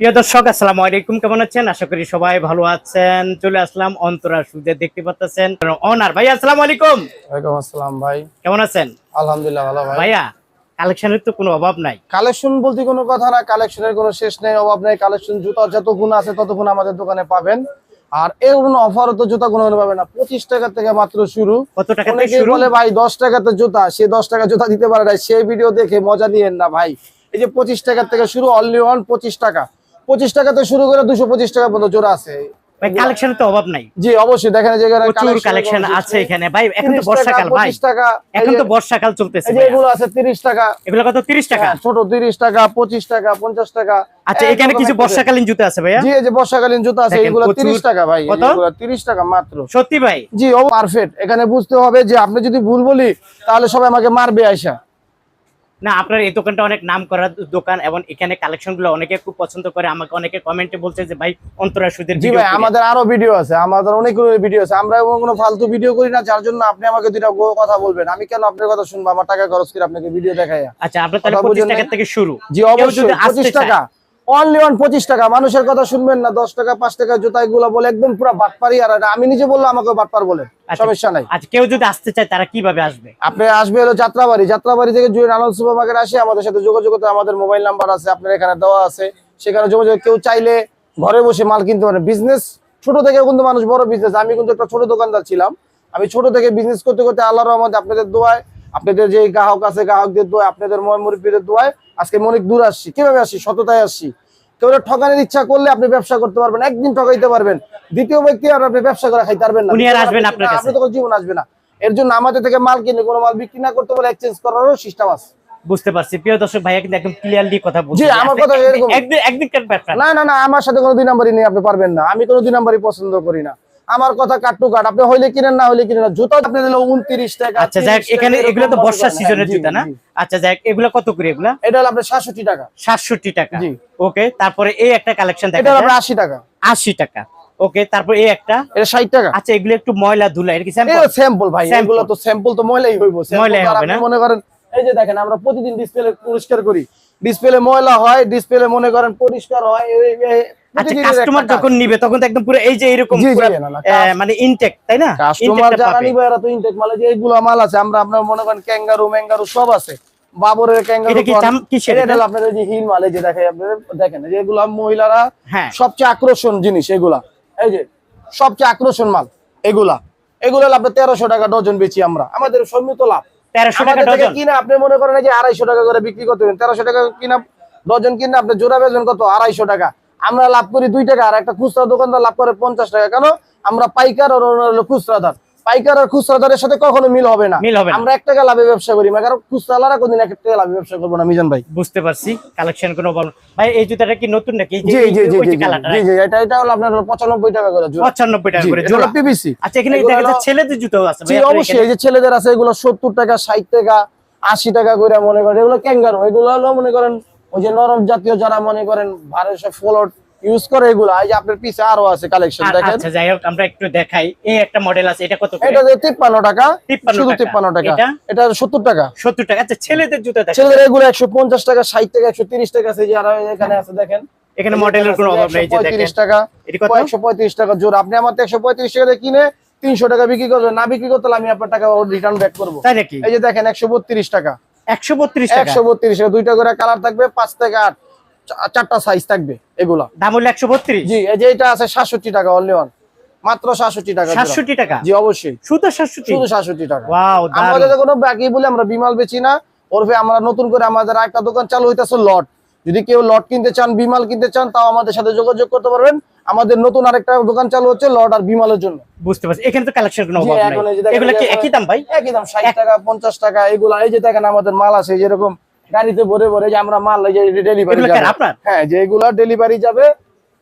প্রিয় দর্শক আসসালামু আলাইকুম। কেমন আছেন? আশা করি সবাই ভালো আছেন। চলে আসলাম অন্তরা সুদে দেখতে পাচ্ছেন? অনার ভাই আসসালামু আলাইকুম। ওয়ালাইকুম আসসালাম ভাই। কেমন আছেন? আলহামদুলিল্লাহ ভালো ভাই। ভাইয়া কালেকশনের তো কোনো অভাব নাই। কালেকশন বলতে কোনো কথা না কালেকশনের কোনো শেষ নেই অভাব নেই। কালেকশন জুতা যত গুণ আছে তত গুণ আমাদের দোকানে পাবেন। আর এর কোনো অফারও তো জুতা কোনো পাবেন না। পঁচিশ টাকা থেকে মাত্র শুরু। কত টাকা থেকে শুরু? বলে ভাই দশ টাকাতে জুতা সে দশ টাকা জুতা দিতে পারে না। সেই ভিডিও দেখে মজা নিয়েন না ভাই। এই যে পঁচিশ টাকা থেকে শুরু অনলি অন পঁচিশ টাকা। পঁচিশ টাকাতে শুরু করে দুশো পঁচিশ টাকা পর্যন্ত জোড়া আছে। ভাই কালেকশনের তো অভাব নাই। জি অবশ্যই। দেখেন যে এখানে প্রচুর কালেকশন আছে এখানে। ভাই এখন তো 30 টাকা, বর্ষাকাল ভাই। টাকা এখন তো বর্ষাকাল চলতেছে এই যে ভাইয়া। এগুলো আছে তিরিশ টাকা। এগুলো কত? 30 টাকা? হ্যাঁ, ছোট তিরিশ টাকা পঁচিশ টাকা পঞ্চাশ টাকা। আচ্ছা এখানে কিছু বর্ষাকালীন জুতো আছে ভাইয়া? জি এই যে বর্ষাকালীন জুতা আছে এগুলো প্রচুর- তিরিশ টাকা ভাই এগুলো তিরিশ টাকা মাত্র। সত্যি ভাই? জি ও পারফেক্ট এখানে বুঝতে হবে যে আপনি যদি ভুল বলি তাহলে সবাই আমাকে মারবে আইসা। না আপনার এই দোকানটা অনেক নাম করা দোকান এবং এখানে কালেকশনগুলো অনেকে খুব পছন্দ করে। আমাকে অনেকে কমেন্টে বলছে যে ভাই অন্তরা সুদের জি ভাই আমাদের আরও ভিডিও আছে আমাদের অনেকগুলো ভিডিও আছে। আমরা এমন কোনো ফালতু ভিডিও করি না যার জন্য আপনি আমাকে দুটা গো- কথা বলবেন। আমি কেন আপনার কথা শুনব? আমার টাকা খরচ করে আপনাকে ভিডিও দেখাই আচ্ছা আপনার তাহলে কথা পঁচিশ বুঝেন টাকা থেকে শুরু। জি অবশ্যই যদি আসতে পঁচিশ চায়, টাকা। অনলি ওয়ান পঁচিশ টাকা। মানুষের কথা শুনবেন না দশ টাকা পাঁচ টাকা জুতা এগুলো বলে একদম পুরো বাটপারি আর আমি নিজে বলল আমাকে বাটপার বলে। আচ্ছা। সমস্যা নাই। আচ্ছা কেউ যদি আসতে চায় তারা কীভাবে আসবে? আপনি আসবে হলো যাত্রাবাড়ি। যাত্রাবাড়ি থেকে জুয়েন আনন্দ সুপার মার্কেট আসে আমাদের সাথে যোগাযোগ করতে আমাদের মোবাইল নাম্বার আছে আপনার এখানে দেওয়া আছে। সেখানে যোগাযোগ কেউ চাইলে ঘরে বসে মাল কিনতে পারে। বিজনেস ছোট থেকে কিন্তু মানুষ বড় বিজনেস আমি কিন্তু একটা ছোট দোকানদার ছিলাম। আমি ছোট থেকে বিজনেস করতে করতে আল্লাহর রহমতে আপনাদের দোয়ায় আপনাদের যে গ্রাহক আছে গ্রাহকদের দোয়ায় আপনাদের ময় মুরব্বীদের দোয়ায় আজকে অনেক দূর আসছি। কীভাবে আসছি? সততায় আসছি। কেউ ঠকানোর ইচ্ছা করলে আপনি ব্যবসা করতে পারবেন একদিন ঠকাইতে পারবেন। দ্বিতীয় ব্যক্তি আর আপনি ব্যবসা করে খাইতে পারবেন না? আপনি তখন জীবন আসবে না। এর জন্য আমাদের থেকে মাল কিনে কোনো মাল বিক্রি না করতে পারলে এক্সচেঞ্জ করারও সিস্টেম আছে। বুঝতে পারছি। প্রিয় দর্শক ভাইয়া কিন্তু একদম ক্লিয়ারলি কথা বলছে। জি, আমার কথা এরকম। একদিন একদিন না না না আমার সাথে কোনো দুই নাম্বারই নিয়ে আপনি পারবেন না। আমি কোনো দুই নাম্বারই পছন্দ করি না। আমার কথা কাট কাট। আপনি হইলে কিনেন না হইলে কিনেন জুতা আপনি দিলে উনত্রিশ টাকা আচ্ছা যাই হোক, 30 টাকা, এখানে এগুলো তো বর্ষার সিজনের জুতা না? আচ্ছা যাই এগুলো কত করে এগুলা? এটা হলো আপনার সাতষট্টি টাকা। সাতষট্টি টাকা। জি। ওকে তারপরে এই একটা কালেকশন এটা হলো যায়। আপনার আশি টাকা। আশি টাকা। ওকে তারপর এই একটা। এটা ষাট টাকা। আচ্ছা এগুলো একটু ময়লা ধুলা এটা কি স্যাম্পল এটা স্যাম্পল ভাই এগুলো তো স্যাম্পল তো ময়লাই হইব হবে না? মনে করেন এই যে দেখেন আমরা প্রতিদিন ডিসপ্লে পরিষ্কার করি। ডিসপ্লে ময়লা হয় ডিসপ্লে মনে করেন পরিষ্কার হয় আচ্ছা কাস্টমার যখন নিবে তখন তো একদম পুরো এই যে এরকম মানে ইনটেক তাই না? কাস্টমার যারা নিবে এরা তো ইনটেক এই যে এইগুলো মাল আছে আমরা আপনার মনে করেন ক্যাঙ্গারু ম্যাঙ্গারু সব আছে। বাবরের ক্যাঙ্গারু আপনার যে হিল মাল যে দেখেন আপনার দেখেন এই যে মহিলারা হ্যাঁ। সবচেয়ে আকর্ষণ জিনিস এগুলা। এই যে সবচেয়ে আকর্ষণ মাল এগুলা। এগুলো আপনার তেরোশো টাকা ডজন বেচি আমরা। আমাদের সীমিত লাভ। তেরোশো টাকা ডজন? কিনা আপনি মনে করেন যে আড়াইশো টাকা করে বিক্রি করতে তেরোশো টাকা কিনা ডজন কিনা আপনি জোড়া বেচবেন কত? আড়াইশো টাকা। আমরা লাভ করি দুই টাকা আর একটা খুচরা দোকানদার লাভ করে পঞ্চাশ টাকা। কেন? আমরা পাইকার আর হলো খুচরাদার পাইকার আর খুচরাদারের সাথে কখনো মিল হবে না। আমরা এক টাকা লাভে ব্যবসা করি না কারণ খুচরালারা কোনদিন এক টাকা লাভে ব্যবসা করব না মিজান ভাই। বুঝতে পারছি। কালেকশন কোনো বল ভাই এই জুতাটা কি নতুন নাকি? জি জি জি জি জি, জি জি এটা এটা হলো আপনার হলো পঁচানব্বই টাকা করে জোড়া। পঁচানব্বই টাকা জি, করে জোড়া। হলো আচ্ছা এখানে দেখা যাচ্ছে ছেলেদের জুতো আছে ভাই অবশ্যই এই যে ছেলেদের আছে এগুলো সত্তর টাকা ষাট টাকা আশি টাকা করে মনে করেন। এগুলো ক্যাঙ্গারো এগুলো হলো মনে করেন ওই যে নরম জাতীয় যারা মনে করেন ভারত সব ফ্লোট ইউজ করে এগুলো এই যে আপনার পিছে আরও আছে কালেকশন দেখেন। আচ্ছা যাই হোক আমরা একটু দেখাই। এই একটা মডেল আছে এটা কত এটা যে তিপ্পান্ন টাকা 53 শুধু টাকা। তিপ্পান্ন টাকা। এটা? এটা সত্তর টাকা। সত্তর টাকা। আচ্ছা ছেলেদের জুতো দেখেন। ছেলেদের এগুলো একশো পঞ্চাশ টাকা ষাট টাকা একশো তিরিশ টাকা আছে যে আর এখানে আছে দেখেন। এখানে মডেলের কোনো অভাব নেই যে দেখেন। পঁয়ত্রিশ টাকা। এটি কত? একশো পঁয়ত্রিশ টাকা জোর আপনি আমার একশো পঁয়ত্রিশ টাকা দিয়ে কিনে তিনশো টাকা বিক্রি করবেন। না বিক্রি করতে হলে আমি আপনার টাকা রিটার্ন ব্যাক করব। তাই নাকি? এই যে দেখেন একশো বত্রিশ টাকা। একশো বত্রিশ টাকা। একশো বত্রিশ টাকা দুইটা করে কালার থাকবে পাঁচ থেকে আট চারটা সাইজ থাকবে এগুলা। দাম হলো একশো বত্রিশ। জি এই যে এটা আছে সাতষট্টি টাকা অনলি ওয়ান মাত্র সাতষট্টি টাকা। সাতষট্টি টাকা? জি অবশ্যই। শুধু সাতষট্টি? শুধু সাতষট্টি টাকা। ওয়াও আমাদের কোনো বাকি বলে আমরা বিমাল বেচি না। ওরফে আমরা নতুন করে আমাদের একটা দোকান চালু হইতেছে লট। যদি কেউ লট কিনতে চান বিমাল কিনতে চান তাও আমাদের সাথে যোগাযোগ করতে পারবেন। আমাদের নতুন আরেকটা দোকান চালু হচ্ছে লট আর বিমালের জন্য। বুঝতে পারছি। এখানে তো কালেকশন কোনো অভাব নাই। এগুলো কি একই দাম ভাই? একই দাম ষাট টাকা পঞ্চাশ টাকা এগুলা এই যে দেখেন আমাদের মাল আছে যেরকম গাড়িতে ভরে ভরে যে আমরা মাল এই যে ডেলিভারি আপনার? হ্যাঁ যে এগুলা ডেলিভারি যাবে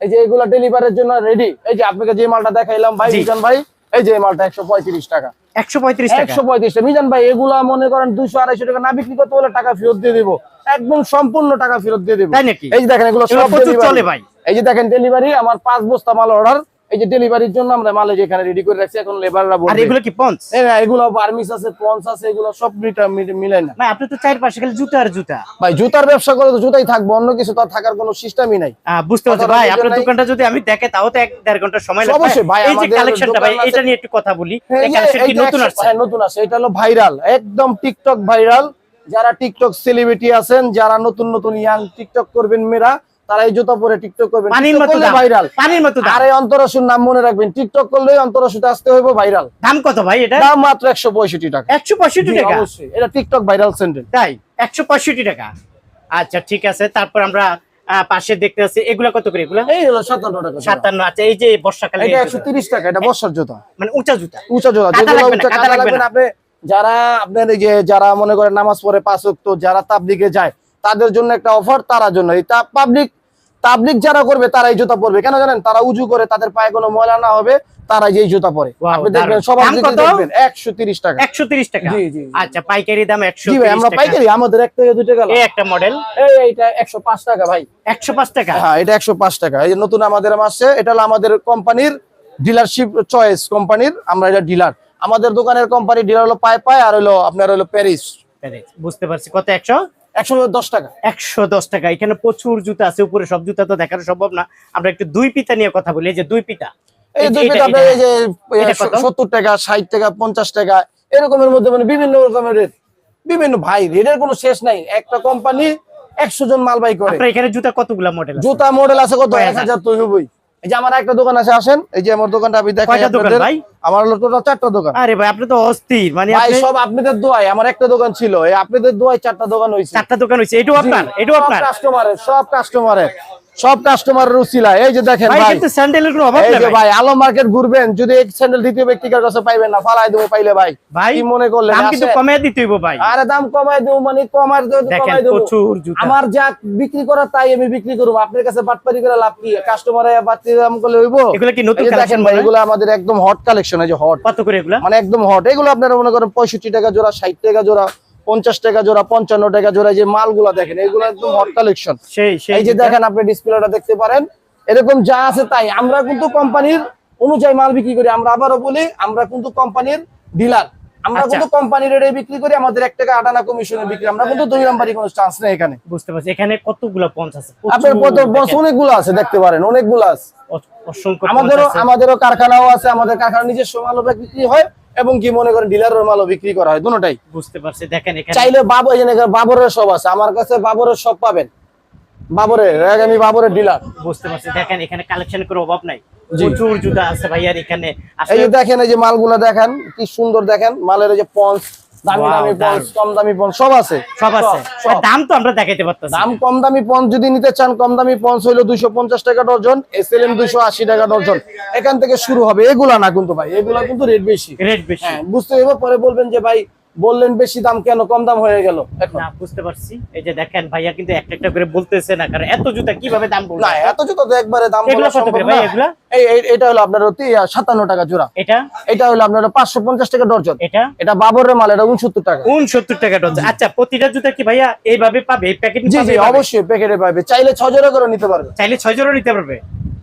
এই যে এগুলা ডেলিভারির জন্য রেডি এই যে আপনাকে যে মালটা দেখাইলাম ভাই জি। মিজান ভাই এই যে মালটা একশো পঁয়ত্রিশ টাকা। একশো পঁয়ত্রিশ একশো পঁয়ত্রিশ। টাকা মিজান ভাই এগুলা মনে করেন দুইশো আড়াইশো টাকা না বিক্রি করতে হলে টাকা ফেরত দিয়ে দেবো। একদম সম্পূর্ণ টাকা ফেরত দিয়ে দেবো। এই যে দেখেন এগুলো এগুলো সব চলে ভাই। এই যে দেখেন ডেলিভারি আমার পাঁচ বস্তা মাল অর্ডার এই যে ডেলিভারির জন্য আমরা মাল এই যে এখানে রেডি করে রাখছি এখন লেবাররা আর এগুলো কি পঞ্চ এই এগুলো বার্মিস আছে পন্স আছে এগুলো সব মিটা- মিলে- না। ভাই আপনি তো চার পাশে খালি জুতা আর জুতা। ভাই জুতার ব্যবসা করে তো জুতাই থাকব অন্য কিছু তো থাকার কোনো সিস্টেমই নাই। বুঝতে পারছি। ভাই আপনার দোকানটা যদি আমি দেখে তাও তো এক দেড় ঘণ্টা সময় লাগবে। অবশ্যই ভাই, এই যে কালেকশনটা ভাই এটা নিয়ে একটু কথা বলি। হ্যাঁ, এই কালেকশন কি নতুন একশো- আসছে? হ্যাঁ, নতুন আসছে এটা হলো ভাইরাল একদম টিকটক ভাইরাল যারা টিকটক সেলিব্রিটি আছেন যারা নতুন নতুন ইয়াং টিকটক করবেন মেয়েরা তারা এই জুতা পরে টিকটক করবেন পানির মতো ভাইরাল পানির মতো আর এই অন্তরাসুর নাম মনে রাখবেন টিকটক করলে অন্তরাসুতে আসতে হইব ভাইরাল দাম কত ভাই এটা? দাম মাত্র একশো পঁয়ষট্টি টাকা। একশো পঁয়ষট্টি জি, টাকা? অবশ্যই। এটা টিকটক ভাইরাল সেন্টেন তাই? একশো পঁয়ষট্টি টাকা। আচ্ছা ঠিক আছে। তারপর আমরা পাশে দেখতে পাচ্ছি এগুলা কত করে এগুলা? এই হলো সাতান্ন টাকা জোড়া। সাতান্ন আচ্ছা এই যে বর্ষাকালে এটা একশো তিরিশ টাকা এটা বর্ষার জুতা। মানে উঁচা জুতা। উঁচা জুতা। যেগুলো উঁচা কাদা লাগবে না। আপনি যারা আপনার এই যে যারা মনে করেন নামাজ পড়ে পাঁচ ওয়াক্ত যারা তাবলিগে যায় তাদের জন্য একটা অফার তার জন্য। এই পাবলিক তাবলিক যারা করবে তারা এই জুতা পরবে। কেন জানেন? তারা উজু করে তাদের পায়ে কোনো ময়লা না হবে তারা যে এই জুতা পরে। আপনি দেখবেন। সবার দিকে দেখবেন একশো তিরিশ টাকা। একশো তিরিশ টাকা? জি, জি, জি। আচ্ছা পাইকারি দাম একশো জি ভাই আমরা পাইকারি আমাদের এক থেকে দুই টাকা এই একটা মডেল এই এইটা একশো পাঁচ টাকা ভাই। একশো পাঁচ টাকা? হ্যাঁ এটা একশো পাঁচ টাকা। এই নতুন আমাদের আসছে এটা হলো আমাদের কোম্পানির ডিলারশিপ চয়েস কোম্পানির আমরা এটা ডিলার আমাদের দোকানের কোম্পানি ডিলার হলো পায় পায় আর হলো আপনার হলো প্যারিস বুঝতে পারছি। কত? একশো? একশো দশ টাকা। একশো দশ টাকা। এখানে প্রচুর জুতা আছে উপরে সব জুতা তো দেখানো সম্ভব না। আমরা একটু দুই পিতা নিয়ে কথা বলি। এই যে দুই পিতা এই এই দুই এই যে টাকা ষাট টাকা পঞ্চাশ টাকা এরকমের মধ্যে মানে বিভিন্ন রকমের রেট বিভিন্ন ভাই রেটের কোনো শেষ নাই। একটা কোম্পানি একশো জন মাল বাই করে। আপনার এখানে জুতা কতগুলা মডেল জুতা মডেল আছে কত? এক হাজার? হাজার তো হইবই। এই যে আমার একটা দোকান আছে আসেন। এই যে আমার দোকানটা আমি দেখাই আপনাদের। আমার হলো টোটাল চারটা দোকান। আরে ভাই আপনি তো অস্থির মানে ভাই সব আপনাদের দোয়ায় আমার একটা দোকান ছিল এই আপনাদের দোয়ায় চারটা দোকান হইছে। চারটা দোকান হইছে এটাও আপনার এটাও আপনার। কাস্টমারের সব কাস্টমারের সব কাস্টমার উচিলা। এই যে দেখেন ভাই আলো মার্কেট ঘুরবেন যদি এক স্যান্ডেল দ্বিতীয় ব্যক্তির কাছে পাইবেন না ফালাই দেবো পাইলে ভাই। ভাই কি মনে করলেন? দাম কিন্তু আসেন। কমে দিতে হইব ভাই। আরে দাম কমাই দেবো মানে কমার কমাই দেবো। আমার যা বিক্রি করা তাই আমি বিক্রি করব। আপনার কাছে বাটপারি করে লাভ কি? কাস্টমারে বাড়তি দাম করলে হইবো? এগুলো কি নতুন দেখেন ভাই এগুলো আমাদের একদম হট কালেকশন হট কত করে এগুলা? মানে একদম হট এগুলো আপনারা মনে করেন পঁয়ষট্টি টাকা জোড়া ষাট টাকা জোড়া। পঞ্চাশ টাকা জোড়া পঞ্চান্ন টাকা জোড়া যে মালগুলা দেখেন এগুলো একদম হট কালেকশন এই যে দেখেন আপনি ডিসপ্লেটা দেখতে পারেন এরকম যা আছে তাই। আমরা কিন্তু কোম্পানির অনুযায়ী মাল বিক্রি করি। আমরা আবারও বলি আমরা কিন্তু কোম্পানির ডিলার আমরা আচ্ছা। কিন্তু কোম্পানির রেটে বিক্রি করি আমাদের এক টাকা আটানা কমিশনে বিক্রি। আমরা কিন্তু দুই নাম্বারই কোনো চান্স নেই এখানে। বুঝতে পারছি। এখানে কতগুলো পঞ্চ আছে? আপনার কত বস অনেকগুলো আছে দেখতে পারেন অনেকগুলো আছে। অসংখ্য আমাদেরও আমাদেরও কারখানাও আছে আমাদের কারখানা নিজস্ব মালও বিক্রি হয়। এবং কি মনে করেন ডিলারের মালও বিক্রি করা হয়? দুটাই বুঝতে পারছি। দেখেন এখানে চাইলে বাবু বাবরের সব আছে আমার কাছে বাবরের সব পাবেন। বাবরের আমি বাবরের ডিলার। বুঝতে পারছি। দেখেন এখানে কালেকশন করে অভাব নাই। প্রচুর জুতা আছে ভাইয়ার এখানে। এই দেখেন এই যে মালগুলা দেখেন কি সুন্দর দেখেন মালের এই যে পঞ্চ দামি কম দামি পঞ্চ সব আছে। সব আছে। দাম তো আমরা দেখাইতে পারতেছি। দাম কম দামি পঞ্চ যদি নিতে চান কম দামি হইল দুইশো পঞ্চাশ টাকা ডর্জন এস এল এম দুইশো আশি টাকা ডজন। এখান থেকে শুরু হবে। এগুলা না কিন্তু ভাই এগুলা কিন্তু রেট বেশি। রেট বেশি। হ্যাঁ বুঝতে হবে পরে বলবেন যে ভাই বললেন বেশি দাম কেন? কম দাম হয়ে গেল। এখন। না বুঝতে পারছি। এই যে দেখেন ভাইয়া কিন্তু একটা একটা করে বলতেছে না কারণ এত জুতা কীভাবে দাম বলব না এত জুতো তো একবারে দাম বলা সম্ভব না। এই এটা হলো আপনার সাতান্ন টাকা জোড়া। এটা? এটা হলো আপনার পাঁচশো পঞ্চাশ টাকা ডর্জন। এটা? এটা বাবরের মাল এটা উনসত্তর টাকা। উনসত্তর টাকা ডজন আচ্ছা প্রতিটা জুতা কি ভাইয়া এইভাবে পাবে? এই প্যাকেট জি জি অবশ্যই প্যাকেটে পাবে। চাইলে ছ জোড়া করে নিতে পারবে। চাইলে ছয় জোড়া নিতে পারবে।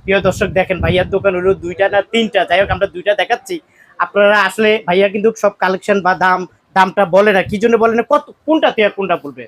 প্রিয় দর্শক দেখেন ভাইয়ার দোকান হলো দুইটা না তিনটা। যাই হোক আমরা দুইটা দেখাচ্ছি। আপনারা আসলে ভাইয়া কিন্তু সব কালেকশন বা দাম দামটা বলে না কি জন্য বলে না কত কোনটা থেকে কোনটা বলবে?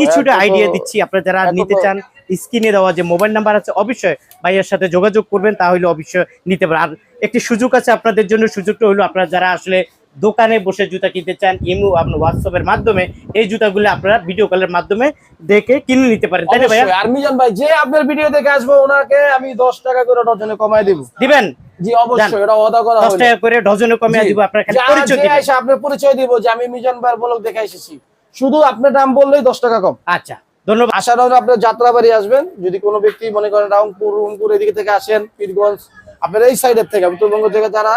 কিছুটা আইডিয়া দিচ্ছি আপনারা যারা নিতে চান স্ক্রিনে দেওয়া যে মোবাইল নাম্বার আছে অবশ্যই ভাইয়ের সাথে যোগাযোগ করবেন তাহলে অবশ্যই নিতে পারেন। আর একটি সুযোগ আছে আপনাদের জন্য সুযোগটা হলো আপনারা যারা আসলে দোকানে বসে জুতা কিনতে চান ইমো আপনার হোয়াটসঅ্যাপের মাধ্যমে এই জুতাগুলো আপনারা ভিডিও কলের মাধ্যমে দেখে কিনে নিতে পারেন। তাই না ভাইয়া? আর মিজান ভাই যে আপনার ভিডিও দেখে আসব ওনাকে আমি দশ টাকা করে ডজনে কমাই দিব। দিবেন? জি অবশ্যই এটা ওয়াদা করা দশ হলো। টাকা করে ডজনে কমে দিব আপনার খালি পরিচয় দিবেন। এসে পরিচয় দিব যে আমি মিজান ভাইয়ের ব্লগ দেখে এসেছি। শুধু আপনার দাম বললেই দশ টাকা কম। আচ্ছা ধন্যবাদ। আশা রইল আপনার আসবেন। যদি কোনো ব্যক্তি মনে করেন রুমপুর এদিকে থেকে আসেন পীরগঞ্জ আপনার এই সাইডের থেকে উত্তরবঙ্গ থেকে যারা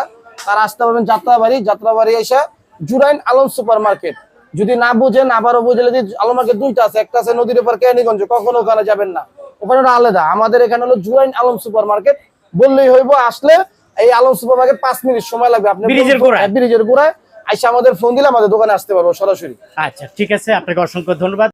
তারা আসতে পারবেন যাত্রাবাড়ি। যাত্রাবাড়ি এসে জুরাইন আলম সুপার মার্কেট যদি না বুঝেন আবারও বুঝলে যে আলম মার্কেট দুইটা আছে। একটা আছে নদীর উপর কেরানীগঞ্জ কখনো ওখানে যাবেন না। ওখানে আলাদা। আমাদের এখানে হলো জুরাইন আলম সুপার মার্কেট বললেই হইব আসলে এই আলম সুপার মার্কেট পাঁচ মিনিট সময় লাগবে। আপনি ব্রিজের গোড়ায়? হ্যাঁ, ব্রিজের গোড়ায়। আইসা আমাদের ফোন দিলে আমাদের দোকানে আসতে পারব সরাসরি। আচ্ছা ঠিক আছে আপনাকে অসংখ্য ধন্যবাদ।